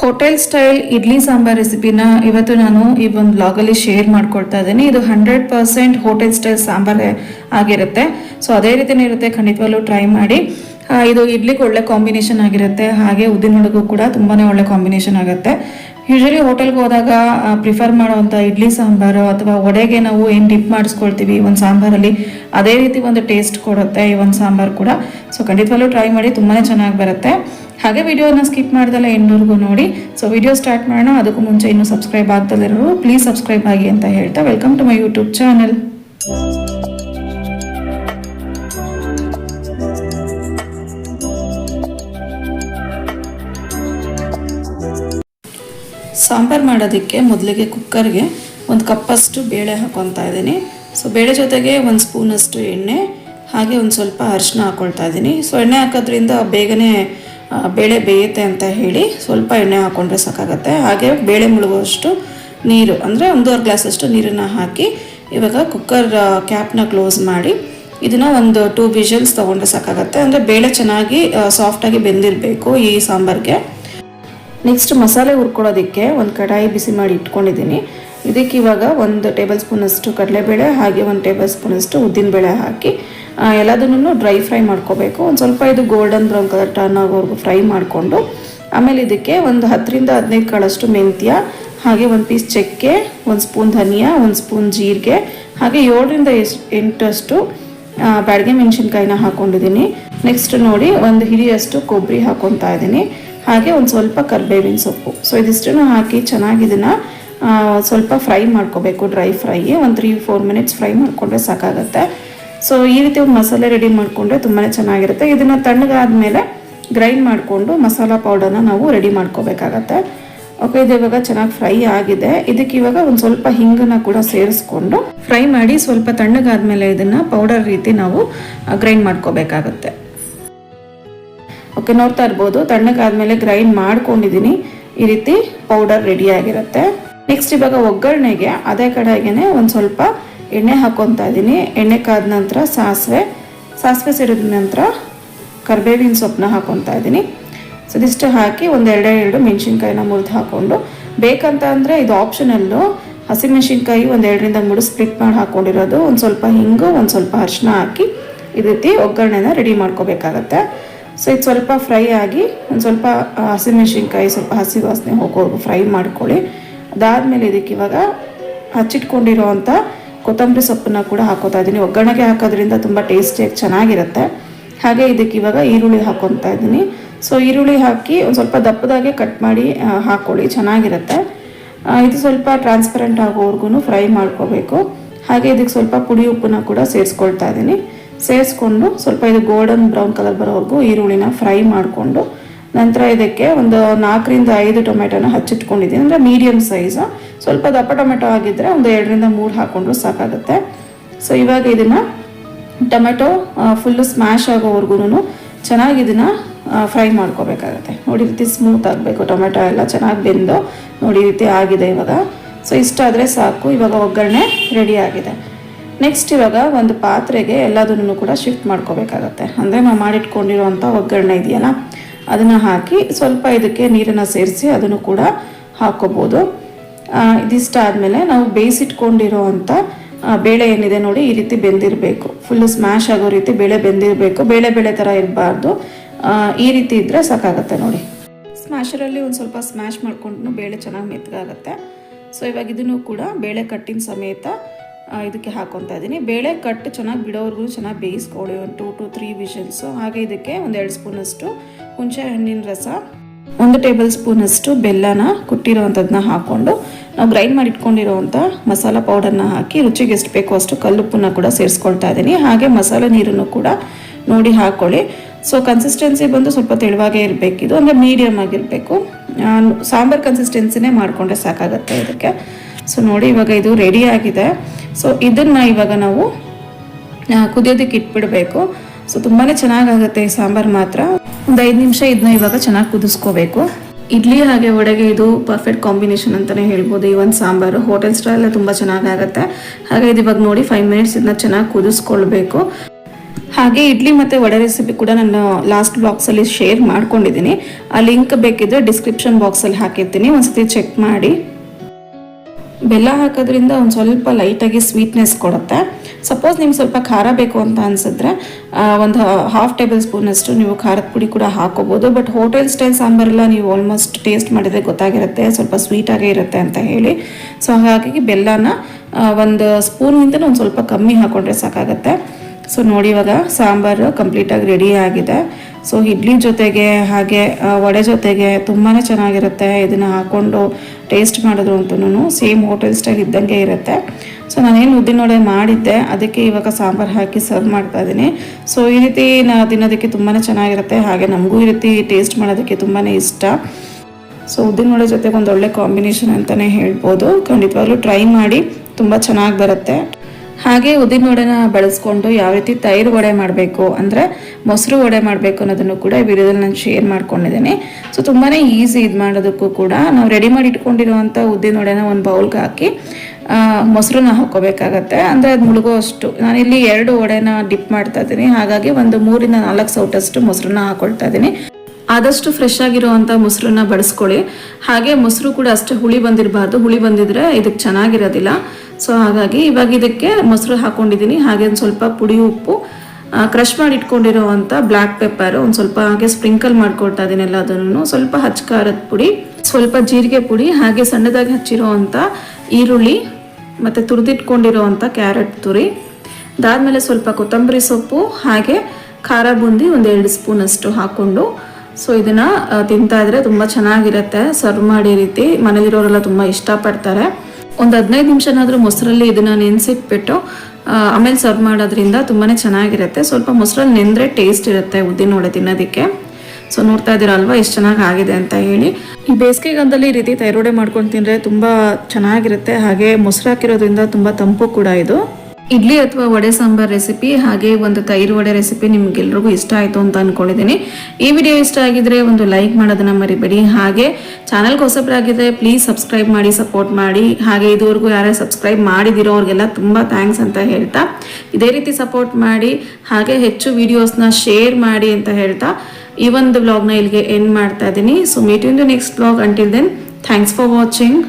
Hotel style idli sambar ರೆಸಿಪಿನ ಇವತ್ತು ನಾನು ಈ ಒಂದು ಬ್ಲಾಗಲ್ಲಿ ಶೇರ್ ಮಾಡ್ಕೊಳ್ತಾ ಇದ್ದೀನಿ. ಇದು hundred percent hotel style sambar ಆಗಿರುತ್ತೆ. ಸೊ ಅದೇ ರೀತಿನೇ ಇರುತ್ತೆ. ಖಂಡಿತವಾಗ್ಲೂ ಟ್ರೈ ಮಾಡಿ. ಇದು ಇಡ್ಲಿಗೆ ಒಳ್ಳೆ ಕಾಂಬಿನೇಷನ್ ಆಗಿರುತ್ತೆ. ಹಾಗೆ ಉದ್ದಿನೊಳಗೂ ಕೂಡ ತುಂಬಾನೇ ಒಳ್ಳೆ ಕಾಂಬಿನೇಷನ್ ಆಗುತ್ತೆ. ಯೂಶಲಿ ಹೋಟೆಲ್ಗೆ ಹೋದಾಗ ಪ್ರಿಫರ್ ಮಾಡುವಂಥ ಇಡ್ಲಿ ಸಾಂಬಾರು ಅಥವಾ ವಡೆಗೆ ನಾವು ಏನು ಡಿಪ್ ಮಾಡಿಸ್ಕೊಳ್ತೀವಿ ಒಂದು ಸಾಂಬಾರಲ್ಲಿ, ಅದೇ ರೀತಿ ಒಂದು ಟೇಸ್ಟ್ ಕೊಡುತ್ತೆ ಈ ಒಂದು ಸಾಂಬಾರು ಕೂಡ. ಸೊ ಖಂಡಿತವಾಗ್ಲೂ ಟ್ರೈ ಮಾಡಿ. ತುಂಬಾ ಚೆನ್ನಾಗಿ ಬರುತ್ತೆ. ಹಾಗೆ ವಿಡಿಯೋನ ಸ್ಕಿಪ್ ಮಾಡ್ದಲ್ಲ ಎಂಡ್ವರೆಗೂ ನೋಡಿ. ಸೊ ವಿಡಿಯೋ ಸ್ಟಾರ್ಟ್ ಮಾಡೋಣ. ಅದಕ್ಕೂ ಮುಂಚೆ ಇನ್ನೂ ಸಬ್ಸ್ಕ್ರೈಬ್ ಆಗ್ದಲ್ಲಿರೋರು ಪ್ಲೀಸ್ ಸಬ್ಸ್ಕ್ರೈಬ್ ಆಗಿ ಅಂತ ಹೇಳ್ತಾ welcome to my YouTube channel sambar ಮಾಡೋದಕ್ಕೆ ಮೊದಲಿಗೆ ಕುಕ್ಕರ್ಗೆ ಒಂದು ಕಪ್ಪಷ್ಟು ಬೇಳೆ ಹಾಕೊತಾ ಇದ್ದೀನಿ. ಸೊ ಬೇಳೆ ಜೊತೆಗೆ ಒಂದು ಸ್ಪೂನಷ್ಟು ಎಣ್ಣೆ, ಹಾಗೆ ಒಂದು ಸ್ವಲ್ಪ ಅರಿಶಿನ ಹಾಕ್ಕೊಳ್ತಾ ಇದ್ದೀನಿ. ಸೊ ಎಣ್ಣೆ ಹಾಕೋದ್ರಿಂದ ಬೇಗನೆ ಬೇಳೆ ಬೇಯುತ್ತೆ ಅಂತ ಹೇಳಿ ಸ್ವಲ್ಪ ಎಣ್ಣೆ ಹಾಕೊಂಡ್ರೆ ಸಾಕಾಗತ್ತೆ. ಹಾಗೆ ಬೇಳೆ ಮುಳುಗುವಷ್ಟು ನೀರು, ಅಂದರೆ ಒಂದೂವರೆ ಗ್ಲಾಸಷ್ಟು ನೀರನ್ನು ಹಾಕಿ ಇವಾಗ ಕುಕ್ಕರ್ ಕ್ಯಾಪ್ನ ಕ್ಲೋಸ್ ಮಾಡಿ ಇದನ್ನು ಒಂದು ಟೂ ವಿಷಲ್ಸ್ ತೊಗೊಂಡ್ರೆ ಸಾಕಾಗತ್ತೆ. ಅಂದರೆ ಬೇಳೆ ಚೆನ್ನಾಗಿ ಸಾಫ್ಟಾಗಿ ಬೆಂದಿರಬೇಕು ಈ ಸಾಂಬಾರಿಗೆ. ನೆಕ್ಸ್ಟ್ ಮಸಾಲೆ ಹುರ್ಕೊಳ್ಳೋದಕ್ಕೆ ಒಂದು ಕಡಾಯಿ ಬಿಸಿ ಮಾಡಿ ಇಟ್ಕೊಂಡಿದ್ದೀನಿ. ಇದಕ್ಕೆ ಇವಾಗ ಒಂದು ಟೇಬಲ್ ಸ್ಪೂನಷ್ಟು ಕಡಲೆಬೇಳೆ, ಹಾಗೆ ಒಂದು ಟೇಬಲ್ ಸ್ಪೂನಷ್ಟು ಉದ್ದಿನಬೇಳೆ ಹಾಕಿ ಎಲ್ಲದನ್ನು ಡ್ರೈ ಫ್ರೈ ಮಾಡ್ಕೋಬೇಕು. ಒಂದು ಸ್ವಲ್ಪ ಇದು ಗೋಲ್ಡನ್ ಬ್ರೌನ್ ಕಲರ್ ಟರ್ನ್ ಆಗೋವರೆಗೂ ಫ್ರೈ ಮಾಡಿಕೊಂಡು, ಆಮೇಲೆ ಇದಕ್ಕೆ ಒಂದು ಹತ್ತರಿಂದ ಹದಿನೈದು ಕಾಳಷ್ಟು ಮೆಂತ್ಯ, ಹಾಗೆ ಒಂದು ಪೀಸ್ ಚಕ್ಕೆ, ಒಂದು ಸ್ಪೂನ್ ಧನಿಯಾ, ಒಂದು ಸ್ಪೂನ್ ಜೀರಿಗೆ, ಹಾಗೆ ಏಳರಿಂದ ಎಷ್ಟು ಎಂಟಷ್ಟು ಬ್ಯಾಡಿಗೆ ಮೆಣಸಿನ್ಕಾಯಿನ ಹಾಕೊಂಡಿದ್ದೀನಿ. ನೆಕ್ಸ್ಟ್ ನೋಡಿ ಒಂದು ಹಿಡಿಯಷ್ಟು ಕೊಬ್ಬರಿ ಹಾಕೊತಾ ಇದ್ದೀನಿ. ಹಾಗೆ ಒಂದು ಸ್ವಲ್ಪ ಕರ್ಬೇವಿನ ಸೊಪ್ಪು. ಸೊ ಇದಿಷ್ಟನ್ನು ಹಾಕಿ ಚೆನ್ನಾಗಿ ಇದನ್ನು ಸ್ವಲ್ಪ ಫ್ರೈ ಮಾಡ್ಕೋಬೇಕು ಡ್ರೈ ಫ್ರೈ ಒಂದು ತ್ರೀ ಫೋರ್ ಮಿನಿಟ್ಸ್ ಫ್ರೈ ಮಾಡಿಕೊಂಡ್ರೆ ಸಾಕಾಗುತ್ತೆ. ಸೊ ಈ ರೀತಿ ಒಂದು ಮಸಾಲೆ ರೆಡಿ ಮಾಡಿಕೊಂಡ್ರೆ ತುಂಬಾ ಚೆನ್ನಾಗಿರುತ್ತೆ. ಇದನ್ನು ತಣ್ಣಗಾದ್ಮೇಲೆ ಗ್ರೈಂಡ್ ಮಾಡಿಕೊಂಡು ಮಸಾಲ ಪೌಡರ್ನ ನಾವು ರೆಡಿ ಮಾಡ್ಕೋಬೇಕಾಗತ್ತೆ. ಓಕೆ ಇದು ಇವಾಗ ಚೆನ್ನಾಗಿ ಫ್ರೈ ಆಗಿದೆ. ಇದಕ್ಕೆ ಇವಾಗ ಒಂದು ಸ್ವಲ್ಪ ಹಿಂಗನ್ನ ಕೂಡ ಸೇರಿಸ್ಕೊಂಡು ಫ್ರೈ ಮಾಡಿ ಸ್ವಲ್ಪ ತಣ್ಣಗಾದ್ಮೇಲೆ ಇದನ್ನ ಪೌಡರ್ ರೀತಿ ನಾವು ಗ್ರೈಂಡ್ ಮಾಡ್ಕೋಬೇಕಾಗತ್ತೆ. ಓಕೆ ನೋಡ್ತಾ ಇರ್ಬೋದು, ತಣ್ಣಗಾದ್ಮೇಲೆ ಗ್ರೈಂಡ್ ಮಾಡ್ಕೊಂಡಿದ್ದೀನಿ ಈ ರೀತಿ ಪೌಡರ್ ರೆಡಿ ಆಗಿರುತ್ತೆ. ನೆಕ್ಸ್ಟ್ ಇವಾಗ ಒಗ್ಗರಣೆಗೆ, ಅದೇ ಕಡೆಗೇನೆ ಒಂದು ಸ್ವಲ್ಪ ಎಣ್ಣೆ ಹಾಕೊತಾ ಇದ್ದೀನಿ. ಎಣ್ಣೆ ಕಾದ ನಂತರ ಸಾಸಿವೆ. ಸಾಸಿವೆ ಸಿಡಿದ ನಂತರ ಕರ್ಬೇವಿನ ಸೊಪ್ಪನ್ನ ಹಾಕೊತಾ ಇದ್ದೀನಿ. ಸೊ ಇದಿಷ್ಟು ಹಾಕಿ ಒಂದು ಎರಡೇ ಎರಡು ಮೆಣಸಿನ್ಕಾಯಿನ ಮುರಿದು ಹಾಕ್ಕೊಂಡು ಬೇಕಂತ ಅಂದರೆ ಇದು ಆಪ್ಷನಲ್ಲು. ಹಸಿಮೆಣಸಿನ್ಕಾಯಿ ಒಂದು ಎರಡರಿಂದ ಮೂರು ಸ್ಪ್ಲಿಟ್ ಮಾಡಿ ಹಾಕ್ಕೊಂಡಿರೋದು ಒಂದು ಸ್ವಲ್ಪ ಹಿಂಗು, ಒಂದು ಸ್ವಲ್ಪ ಅರಿಶಿನ ಹಾಕಿ ಈ ರೀತಿ ಒಗ್ಗರಣೆನ ರೆಡಿ ಮಾಡ್ಕೋಬೇಕಾಗತ್ತೆ. ಸೊ ಇದು ಸ್ವಲ್ಪ ಫ್ರೈ ಆಗಿ, ಒಂದು ಸ್ವಲ್ಪ ಹಸಿಮೆಣ್ಸಿನ್ಕಾಯಿ ಸ್ವಲ್ಪ ಹಸಿ ವಾಸನೆ ಹೋಗೋವರೆಗೂ ಫ್ರೈ ಮಾಡ್ಕೊಳ್ಳಿ. ಅದಾದಮೇಲೆ ಇದಕ್ಕೆ ಇವಾಗ ಹಚ್ಚಿಟ್ಕೊಂಡಿರೋವಂಥ ಕೊತ್ತಂಬರಿ ಸೊಪ್ಪನ್ನ ಕೂಡ ಹಾಕೋತಾ ಇದ್ದೀನಿ. ಒಗ್ಗರಣೆಗೆ ಹಾಕೋದ್ರಿಂದ ತುಂಬ ಟೇಸ್ಟಿಯಾಗಿ ಚೆನ್ನಾಗಿರುತ್ತೆ. ಹಾಗೆ ಇದಕ್ಕೆ ಇವಾಗ ಈರುಳ್ಳಿ ಹಾಕೊತಾ ಇದ್ದೀನಿ. ಸೊ ಈರುಳ್ಳಿ ಹಾಕಿ ಒಂದು ಸ್ವಲ್ಪ ದಪ್ಪದಾಗೆ ಕಟ್ ಮಾಡಿ ಹಾಕ್ಕೊಳ್ಳಿ ಚೆನ್ನಾಗಿರುತ್ತೆ. ಇದು ಸ್ವಲ್ಪ ಟ್ರಾನ್ಸ್ಪರೆಂಟ್ ಆಗೋವರೆಗೂ ಫ್ರೈ ಮಾಡ್ಕೋಬೇಕು. ಹಾಗೆ ಇದಕ್ಕೆ ಸ್ವಲ್ಪ ಪುಡಿ ಉಪ್ಪನ್ನ ಕೂಡ ಸೇರಿಸ್ಕೊಳ್ತಾ ಇದ್ದೀನಿ. ಸೇರಿಸ್ಕೊಂಡು ಸ್ವಲ್ಪ ಇದು ಗೋಲ್ಡನ್ ಬ್ರೌನ್ ಕಲರ್ ಬರೋವರೆಗೂ ಈರುಳ್ಳಿನ ಫ್ರೈ ಮಾಡಿಕೊಂಡು ನಂತರ ಇದಕ್ಕೆ ಒಂದು ನಾಲ್ಕರಿಂದ ಐದು ಟೊಮೆಟೊನ ಹಚ್ಚಿಟ್ಕೊಂಡಿದ್ದೀನಿ. ಅಂದರೆ ಮೀಡಿಯಮ್ ಸೈಜ್ ಸ್ವಲ್ಪ ದಪ್ಪ ಟೊಮೆಟೊ ಆಗಿದ್ದರೆ ಒಂದು ಎರಡರಿಂದ ಮೂರು ಹಾಕೊಂಡ್ರು ಸಾಕಾಗುತ್ತೆ. ಸೊ ಇವಾಗ ಇದನ್ನು ಟೊಮೆಟೊ ಫುಲ್ಲು ಸ್ಮ್ಯಾಶ್ ಆಗೋವರೆಗೂ ಚೆನ್ನಾಗಿ ಇದನ್ನು ಫ್ರೈ ಮಾಡ್ಕೋಬೇಕಾಗತ್ತೆ. ನೋಡಿ ರೀತಿ ಸ್ಮೂತ್ ಆಗಬೇಕು. ಟೊಮೆಟೊ ಎಲ್ಲ ಚೆನ್ನಾಗಿ ಬೆಂದು ನೋಡಿ ರೀತಿ ಆಗಿದೆ ಇವಾಗ. ಸೊ ಇಷ್ಟಾದರೆ ಸಾಕು. ಇವಾಗ ಒಗ್ಗರಣೆ ರೆಡಿ ಆಗಿದೆ. ನೆಕ್ಸ್ಟ್ ಇವಾಗ ಒಂದು ಪಾತ್ರೆಗೆ ಎಲ್ಲದನ್ನು ಕೂಡ ಶಿಫ್ಟ್ ಮಾಡ್ಕೋಬೇಕಾಗತ್ತೆ. ಅಂದರೆ ನಾವು ಮಾಡಿಟ್ಕೊಂಡಿರೋವಂಥ ಒಗ್ಗರಣೆ ಇದೆಯಲ್ಲ ಅದನ್ನು ಹಾಕಿ ಸ್ವಲ್ಪ ಇದಕ್ಕೆ ನೀರನ್ನು ಸೇರಿಸಿ ಅದನ್ನು ಕೂಡ ಹಾಕ್ಕೋಬೋದು. ಆ, ಇದಿಷ್ಟ ಆದಮೇಲೆ ನಾವು ಬೇಯಿಸಿಟ್ಕೊಂಡಿರೋ ಅಂಥ ಬೇಳೆ ಏನಿದೆ ನೋಡಿ ಈ ರೀತಿ ಬೆಂದಿರಬೇಕು. ಫುಲ್ಲು ಸ್ಮ್ಯಾಶ್ ಆಗೋ ರೀತಿ ಬೇಳೆ ಬೆಂದಿರಬೇಕು. ಬೇಳೆ ಬೇಳೆ ಥರ ಇರಬಾರ್ದು. ಈ ರೀತಿ ಇದ್ದರೆ ಸಾಕಾಗುತ್ತೆ ನೋಡಿ. ಸ್ಮ್ಯಾಶರಲ್ಲಿ ಒಂದು ಸ್ವಲ್ಪ ಸ್ಮ್ಯಾಶ್ ಮಾಡ್ಕೊಂಡು ಬೇಳೆ ಚೆನ್ನಾಗಿ ಮೆತ್ತಗಾಗುತ್ತೆ ಸೊ ಇವಾಗ ಇದನ್ನು ಕೂಡ ಬೇಳೆ ಕಟ್ಟಿನ ಸಮೇತ ಇದಕ್ಕೆ ಹಾಕೊತಾ ಇದ್ದೀನಿ ಬೇಳೆ ಕಟ್ಟು ಚೆನ್ನಾಗಿ ಬಿಡೋವರೆಗೂ ಚೆನ್ನಾಗಿ ಬೇಯಿಸ್ಕೊಳ್ಳಿ. ಒಂದು ಟೂ ಟು ತ್ರೀ ವಿಷನ್ಸು ಹಾಗೆ ಇದಕ್ಕೆ ಒಂದು ಎರಡು ಸ್ಪೂನಷ್ಟು ಹುಣಸೆ ಹಣ್ಣಿನ ರಸ, ಒಂದು ಟೇಬಲ್ ಸ್ಪೂನಷ್ಟು ಬೆಲ್ಲನ ಕುಟ್ಟಿರೋವಂಥದ್ದನ್ನ ಹಾಕ್ಕೊಂಡು ನಾವು ಗ್ರೈಂಡ್ ಮಾಡಿ ಇಟ್ಕೊಂಡಿರೋವಂಥ ಮಸಾಲ ಪೌಡರ್ನ ಹಾಕಿ, ರುಚಿಗೆ ಎಷ್ಟು ಬೇಕೋ ಅಷ್ಟು ಕಲ್ಲುಪ್ಪನ್ನ ಕೂಡ ಸೇರಿಸ್ಕೊಳ್ತಾ ಇದ್ದೀನಿ. ಹಾಗೆ ಮಸಾಲೆ ನೀರನ್ನು ಕೂಡ ನೋಡಿ ಹಾಕ್ಕೊಳ್ಳಿ ಸೊ ಕನ್ಸಿಸ್ಟೆನ್ಸಿ ಬಂದು ಸ್ವಲ್ಪ ತೆಳುವಾಗೇ ಇರಬೇಕಿದು, ಅಂದರೆ ಮೀಡಿಯಮ್ ಆಗಿರಬೇಕು. ಸಾಂಬಾರ್ ಕನ್ಸಿಸ್ಟೆನ್ಸಿನೇ ಮಾಡಿಕೊಂಡ್ರೆ ಸಾಕಾಗುತ್ತೆ ಇದಕ್ಕೆ. ಸೊ ನೋಡಿ ಇವಾಗ ಇದು ರೆಡಿ ಆಗಿದೆ. ಸೊ ಇದನ್ನು ಇವಾಗ ನಾವು ಕುದಿಯೋದಕ್ಕೆ ಇಟ್ಬಿಡಬೇಕು. ಸೊ ತುಂಬಾ ಚೆನ್ನಾಗಾಗುತ್ತೆ ಈ ಸಾಂಬಾರು ಮಾತ್ರ. ಒಂದು ಐದು ನಿಮಿಷ ಇದನ್ನ ಇವಾಗ ಚೆನ್ನಾಗಿ ಕುದಿಸ್ಕೋಬೇಕು. ಇಡ್ಲಿ ಹಾಗೆ ವಡೆಗೆ ಇದು ಪರ್ಫೆಕ್ಟ್ ಕಾಂಬಿನೇಷನ್ ಅಂತಲೇ ಹೇಳ್ಬೋದು. ಈ ಒಂದು ಸಾಂಬಾರು ಹೋಟೆಲ್ ಸ್ಟೈಲ್ ತುಂಬ ಚೆನ್ನಾಗಾಗುತ್ತೆ ಹಾಗೆ ಇದು ಇವಾಗ ನೋಡಿ ಫೈವ್ ಮಿನಿಟ್ಸ್ ಇದನ್ನ ಚೆನ್ನಾಗಿ ಕುದಿಸ್ಕೊಳ್ಬೇಕು. ಹಾಗೆ ಇಡ್ಲಿ ಮತ್ತು ವಡೆ ರೆಸಿಪಿ ಕೂಡ ನಾನು ಲಾಸ್ಟ್ ಬಾಕ್ಸಲ್ಲಿ ಶೇರ್ ಮಾಡ್ಕೊಂಡಿದ್ದೀನಿ. ಆ ಲಿಂಕ್ ಬೇಕಿದ್ರೆ ಡಿಸ್ಕ್ರಿಪ್ಷನ್ ಬಾಕ್ಸಲ್ಲಿ ಹಾಕಿರ್ತೀನಿ. ಒಂದ್ಸತಿ ಚೆಕ್ ಮಾಡಿ. ಬೆಲ್ಲ ಹಾಕೋದ್ರಿಂದ ಒಂದು ಸ್ವಲ್ಪ ಲೈಟಾಗಿ ಸ್ವೀಟ್ನೆಸ್ ಕೊಡುತ್ತೆ. ಸಪೋಸ್ ನಿಮ್ಗೆ ಸ್ವಲ್ಪ ಖಾರ ಬೇಕು ಅಂತ ಅನಿಸಿದ್ರೆ ಒಂದು ಹಾಫ್ ಟೇಬಲ್ ಸ್ಪೂನಷ್ಟು ನೀವು ಖಾರದ ಪುಡಿ ಕೂಡ ಹಾಕೋಬೋದು. ಬಟ್ ಹೋಟೆಲ್ ಸ್ಟೈಲ್ ಸಾಂಬಾರೆಲ್ಲ ನೀವು ಆಲ್ಮೋಸ್ಟ್ ಟೇಸ್ಟ್ ಮಾಡಿದರೆ ಗೊತ್ತಾಗಿರುತ್ತೆ, ಸ್ವಲ್ಪ ಸ್ವೀಟಾಗೇ ಇರುತ್ತೆ ಅಂತ ಹೇಳಿ. ಸೊ ಹಾಗಾಗಿ ಬೆಲ್ಲನ ಒಂದು ಸ್ಪೂನಿಂದ ಒಂದು ಸ್ವಲ್ಪ ಕಮ್ಮಿ ಹಾಕೊಂಡ್ರೆ ಸಾಕಾಗತ್ತೆ. ಸೊ ನೋಡಿ ಇವಾಗ ಸಾಂಬಾರು ಕಂಪ್ಲೀಟಾಗಿ ರೆಡಿ ಆಗಿದೆ. ಸೊ ಇಡ್ಲಿ ಜೊತೆಗೆ ಹಾಗೆ ವಡೆ ಜೊತೆಗೆ ತುಂಬಾ ಚೆನ್ನಾಗಿರುತ್ತೆ. ಇದನ್ನು ಹಾಕ್ಕೊಂಡು ಟೇಸ್ಟ್ ಮಾಡಿದ್ರು ಅಂತೂ ಸೇಮ್ ಹೋಟೆಲ್ ಸ್ಟೈಲ್ ಇದ್ದಂಗೆ ಇರುತ್ತೆ. ಸೊ ನಾನೇನು ಉದ್ದಿನ ವಡೆ ಮಾಡಿದ್ದೆ. ಅದಕ್ಕೆ ಇವಾಗ ಸಾಂಬಾರು ಹಾಕಿ ಸರ್ವ್ ಮಾಡ್ತಾ ಇದ್ದೀನಿ. ಸೊ ಈ ರೀತಿ ನಾ ತಿನ್ನೋದಕ್ಕೆ ತುಂಬಾ ಚೆನ್ನಾಗಿರುತ್ತೆ. ಹಾಗೆ ನಮಗೂ ಈ ರೀತಿ ಟೇಸ್ಟ್ ಮಾಡೋದಕ್ಕೆ ತುಂಬಾ ಇಷ್ಟ. ಸೊ ಉದ್ದಿನ ವಡೆ ಜೊತೆಗೆ ಒಂದು ಒಳ್ಳೆ ಕಾಂಬಿನೇಷನ್ ಅಂತಲೇ ಹೇಳ್ಬೋದು. ಖಂಡಿತವಾಗ್ಲೂ ಟ್ರೈ ಮಾಡಿ, ತುಂಬ ಚೆನ್ನಾಗಿ ಬರುತ್ತೆ. ಹಾಗೆ ಉದ್ದಿನ ವಡೆನ ಬಳಸ್ಕೊಂಡು ಯಾವ ರೀತಿ ತೈರು ವಡೆ ಮಾಡಬೇಕು ಅಂದರೆ ಮೊಸರು ವಡೆ ಮಾಡಬೇಕು ಅನ್ನೋದನ್ನು ಕೂಡ ಈ ವಿಡಿಯೋದಲ್ಲಿ ನಾನು ಶೇರ್ ಮಾಡ್ಕೊಂಡಿದ್ದೀನಿ. ಸೊ ತುಂಬಾ ಈಸಿ ಇದು ಮಾಡೋದಕ್ಕೂ ಕೂಡ ನಾವು ರೆಡಿ ಮಾಡಿ ಇಟ್ಕೊಂಡಿರುವಂಥ ಉದ್ದಿನ ವಡೆನ ಒಂದು ಬೌಲ್ಗೆ ಹಾಕಿ ಮೊಸರನ್ನ ಹಾಕೋಬೇಕಾಗತ್ತೆ ಅಂದರೆ ಅದು ಮುಳುಗೋ ಅಷ್ಟು ನಾನಿಲ್ಲಿ ಎರಡು ವಡೆನ ಡಿಪ್ ಮಾಡ್ತಾ ಇದ್ದೀನಿ. ಹಾಗಾಗಿ ಒಂದು ಮೂರಿಂದ ನಾಲ್ಕು ಸೌಟಷ್ಟು ಮೊಸರನ್ನ ಹಾಕೊಳ್ತಾ ಇದ್ದೀನಿ. ಆದಷ್ಟು ಫ್ರೆಶ್ ಆಗಿರುವಂಥ ಮೊಸರನ್ನ ಬಳಸ್ಕೊಳ್ಳಿ. ಹಾಗೆ ಮೊಸರು ಕೂಡ ಅಷ್ಟೇ ಹುಳಿ ಬಂದಿರಬಾರ್ದು. ಹುಳಿ ಬಂದಿದ್ರೆ ಇದಕ್ಕೆ ಚೆನ್ನಾಗಿರೋದಿಲ್ಲ. ಸೊ ಹಾಗಾಗಿ ಇವಾಗ ಇದಕ್ಕೆ ಮೊಸರು ಹಾಕೊಂಡಿದ್ದೀನಿ. ಹಾಗೆ ಒಂದು ಸ್ವಲ್ಪ ಪುಡಿ ಉಪ್ಪು ಕ್ರಷ್ ಮಾಡಿ ಇಟ್ಕೊಂಡಿರೋವಂಥ ಬ್ಲ್ಯಾಕ್ ಪೆಪ್ಪರ್ ಒಂದು ಸ್ವಲ್ಪ ಹಾಗೆ ಸ್ಪ್ರಿಂಕಲ್ ಮಾಡ್ಕೊಳ್ತಾ ಇದ್ದೀನಿ ಎಲ್ಲದನ್ನು. ಸ್ವಲ್ಪ ಹಚ್ಕಾರದ ಪುಡಿ, ಸ್ವಲ್ಪ ಜೀರಿಗೆ ಪುಡಿ, ಹಾಗೆ ಸಣ್ಣದಾಗಿ ಹಚ್ಚಿರೋವಂಥ ಈರುಳ್ಳಿ, ಮತ್ತು ತುರಿದಿಟ್ಕೊಂಡಿರೋವಂಥ ಕ್ಯಾರೆಟ್ ತುರಿ ಅದಾದಮೇಲೆ ಸ್ವಲ್ಪ ಕೊತ್ತಂಬರಿ ಸೊಪ್ಪು, ಹಾಗೆ ಖಾರ ಬೂಂದಿ ಒಂದು ಎರಡು ಸ್ಪೂನಷ್ಟು ಹಾಕ್ಕೊಂಡು. ಸೊ ಇದನ್ನು ತಿಂತಾ ಇದ್ರೆ ತುಂಬ ಚೆನ್ನಾಗಿರುತ್ತೆ. ಸರ್ವ್ ಮಾಡಿ ರೀತಿ ಮನೇಲಿರೋರೆಲ್ಲ ತುಂಬ ಇಷ್ಟಪಡ್ತಾರೆ. ಒಂದು ಹದಿನೈದು ನಿಮಿಷನಾದರೂ ಮೊಸರಲ್ಲಿ ಇದನ್ನು ನೆನೆಸಿಟ್ಬಿಟ್ಟು ಆಮೇಲೆ ಸರ್ವ್ ಮಾಡೋದ್ರಿಂದ ತುಂಬಾ ಚೆನ್ನಾಗಿರುತ್ತೆ. ಸ್ವಲ್ಪ ಮೊಸರಲ್ಲಿ ನೆಂದರೆ ಟೇಸ್ಟ್ ಇರುತ್ತೆ ಉದ್ದಿನ ವಡೆ ತಿನ್ನೋದಕ್ಕೆ. ಸೊ, ನೋಡ್ತಾ ಇದ್ದೀರಲ್ವಾ ಎಷ್ಟು ಚೆನ್ನಾಗಿ ಆಗಿದೆ ಅಂತ ಹೇಳಿ. ಈ ಬೇಸಿಗೆಗಾಲದಲ್ಲಿ ಈ ರೀತಿ ತೈರೋಡೆ ಮಾಡ್ಕೊಂಡು ತಿಂದರೆ ತುಂಬ ಚೆನ್ನಾಗಿರುತ್ತೆ. ಹಾಗೆ ಮೊಸರು ಹಾಕಿರೋದ್ರಿಂದ ತುಂಬ ತಂಪು ಕೂಡ ಇದು. ಇಡ್ಲಿ ಅಥವಾ ವಡೆ ಸಾಂಬಾರ್ ರೆಸಿಪಿ ಹಾಗೆ ಒಂದು ತೈರು ವಡೆ ರೆಸಿಪಿ ನಿಮ್ಗೆಲ್ರಿಗೂ ಇಷ್ಟ ಆಯಿತು ಅಂತ ಅನ್ಕೊಂಡಿದ್ದೀನಿ ಈ ವಿಡಿಯೋ ಇಷ್ಟ ಆಗಿದ್ರೆ ಒಂದು ಲೈಕ್ ಮಾಡೋದನ್ನ ಮರಿಬೇಡಿ. ಹಾಗೆ ಚಾನಲ್ಗೆ ಹೊಸಬರಾಗಿದ್ರೆ ಪ್ಲೀಸ್ ಸಬ್ಸ್ಕ್ರೈಬ್ ಮಾಡಿ ಸಪೋರ್ಟ್ ಮಾಡಿ. ಹಾಗೆ ಇದುವರೆಗೂ ಯಾರೇ ಸಬ್ಸ್ಕ್ರೈಬ್ ಮಾಡಿದಿರೋ ಅವ್ರಿಗೆಲ್ಲ ತುಂಬ ಥ್ಯಾಂಕ್ಸ್ ಅಂತ ಹೇಳ್ತಾ. ಇದೇ ರೀತಿ ಸಪೋರ್ಟ್ ಮಾಡಿ, ಹಾಗೆ ಹೆಚ್ಚು ವಿಡಿಯೋಸ್ನ ಶೇರ್ ಮಾಡಿ ಅಂತ ಹೇಳ್ತಾ. ಈ ಒಂದು ವ್ಲಾಗ್ನ ಇಲ್ಲಿಗೆ ಎಂಡ್ ಮಾಡ್ತಾ ಇದ್ದೀನಿ. So meet in the next blog until then thanks for watching